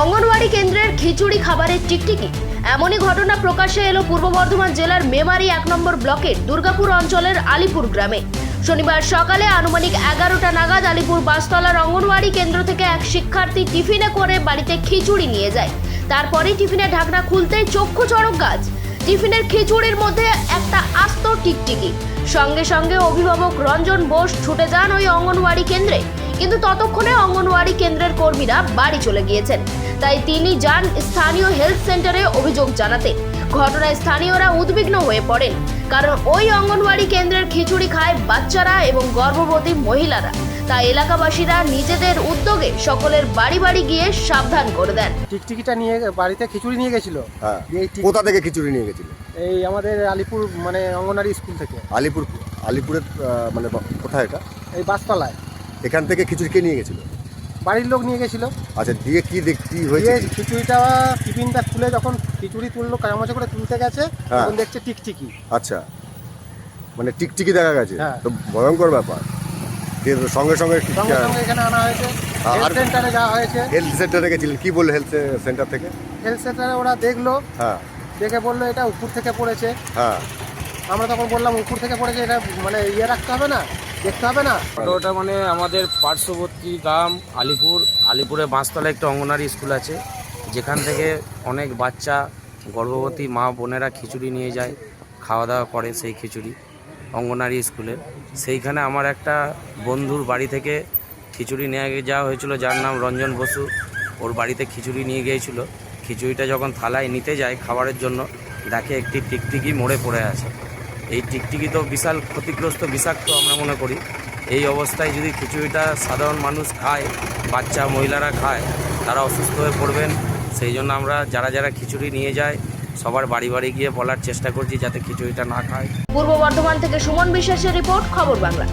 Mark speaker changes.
Speaker 1: অঙ্গনওয়াড়ি কেন্দ্রের খিচুড়ি খাবারের টিকটিকি। এমনই ঘটনা প্রকাশে এলো পূর্ব বর্ধমান জেলার মেমারি এক নম্বর ব্লকের দুর্গাপুর অঞ্চলের আলিপুর গ্রামে। শনিবার সকালে আনুমানিক এগারোটা নাগাদ আলিপুর বাসতলার অঙ্গনওয়াড়ি কেন্দ্র থেকে এক শিক্ষার্থী টিফিনে করে বাড়িতে খিচুড়ি নিয়ে যায়। তারপরেই টিফিনের ঢাকনা খুলতেই চক্ষু চড়ক গাছ। টিফিনের খিচুড়ির মধ্যে একটা আস্ত টিকটিকি। সঙ্গে সঙ্গে অভিভাবক রঞ্জন বোস ছুটে যান ওই অঙ্গনওয়াড়ি কেন্দ্রে। কিন্তু ততক্ষণে অঙ্গনওয়াড়ি কেন্দ্রের কর্মীরা বাড়ি চলে গিয়েছেন। তাই তিনি যান স্থানীয় হেলথ সেন্টারে অভিযোগ জানাতে। ঘটনায় স্থানীয়রা উদ্বিগ্ন হয়ে পড়েন কারণ ওই অঙ্গনওয়াড়ি কেন্দ্রের খিচুড়ি খায় বাচ্চারা এবং গর্ভবতী মহিলারা। তাই এলাকাবাসীরা নিজেদের উদ্যোগে সকলের বাড়ি বাড়ি গিয়ে সাবধান করে দেন।
Speaker 2: টিকটিকিটা নিয়ে বাড়িতে খিচুড়ি নিয়ে গেছিল।
Speaker 3: হ্যাঁ।
Speaker 2: এই টিক-
Speaker 3: কোথা থেকে খিচুড়ি নিয়ে গেছিল?
Speaker 2: এই আমাদের আলিপুর মানে অঙ্গনারী স্কুল থেকে।
Speaker 3: আলিপুর আলিপুরের আহ, মানে বা- কোথায় এটা?
Speaker 2: এই বাসতলায়।
Speaker 3: এখান থেকে খিচুড়ি কে নিয়ে গেছিল?
Speaker 2: বাড়ির লোক নিয়ে গেছিল।
Speaker 3: আচ্ছা দিয়ে কি দেখ কি হয়েছে?
Speaker 2: দিয়ে খিচুড়িটা টিফিনটা খুলে যখন খিচুড়ি তুললো কামাচে করে তুলতে গেছে
Speaker 3: হ্যাঁ।
Speaker 2: তখন দেখছে টিকটিকি।
Speaker 3: আচ্ছা। মানে টিকটিকি দেখা গেছে?
Speaker 2: হ্যাঁ।
Speaker 3: তো ভয়ঙ্কর ব্যাপার। দিয়ে তো সঙ্গে সঙ্গে
Speaker 2: সঙ্গে সঙ্গে এখানে আনা হয়েছে।
Speaker 3: আর-
Speaker 2: হেলথ সেন্টারে যাওয়া হয়েছে।
Speaker 3: হেলথ সেন্টারে গেছিলেন। কি বলল হেলথ সেন্টার থেকে?
Speaker 2: হেলথ সেন্টারে ওরা দেখল।
Speaker 3: হ্যাঁ।
Speaker 2: দেখে বলল এটা উপর থেকে পড়েছে।
Speaker 3: হ্যাঁ।
Speaker 2: আমরা তখন বললাম উপর থেকে পড়েছে এটা মানে ইয়ে রাখতে হবে না? দেখতে হবে না?
Speaker 4: ওটা মানে আমাদের পার্শ্ববর্তী গ্রাম, আলিপুর। আলিপুরে বাঁশতলায় একটা অঙ্গনারী স্কুল আছে। যেখান থেকে অনেক বাচ্চা, গর্ভবতী মা বোনেরা খিচুড়ি নিয়ে যায়, খাওয়া দাওয়া করে সেই খিচুড়ি অঙ্গনারী স্কুলে। সেইখানে আমার একটা বন্ধুর বাড়ি থেকে খিচুড়ি নিয়ে যাওয়া হয়েছিল, যার নাম রঞ্জন বসু। ওর বাড়িতে খিচুড়ি নিয়ে গিয়েছিল। খিচুড়িটা যখন থালায় নিতে যায় খাবারের জন্য, দেখে একটি টিকটিকি মরে পড়ে আছে। এই টিকটিকি তো বিশাল ক্ষতিগ্রস্ত বিষাক্ত আমরা মনে করি। এই অবস্থায় যদি খিচুড়িটা সাধারণ মানুষ খায়, বাচ্চা, মহিলারা খায়, তারা অসুস্থ হয়ে পড়বেন। সেই জন্য আমরা যারা যারা খিচুড়ি নিয়ে যায়, সবার বাড়ি বাড়ি গিয়ে বলার চেষ্টা করছি যাতে খিচুড়িটা না খায়।
Speaker 1: পূর্ব বর্ধমান থেকে সুমন বিশ্বাসের রিপোর্ট, খবর বাংলা।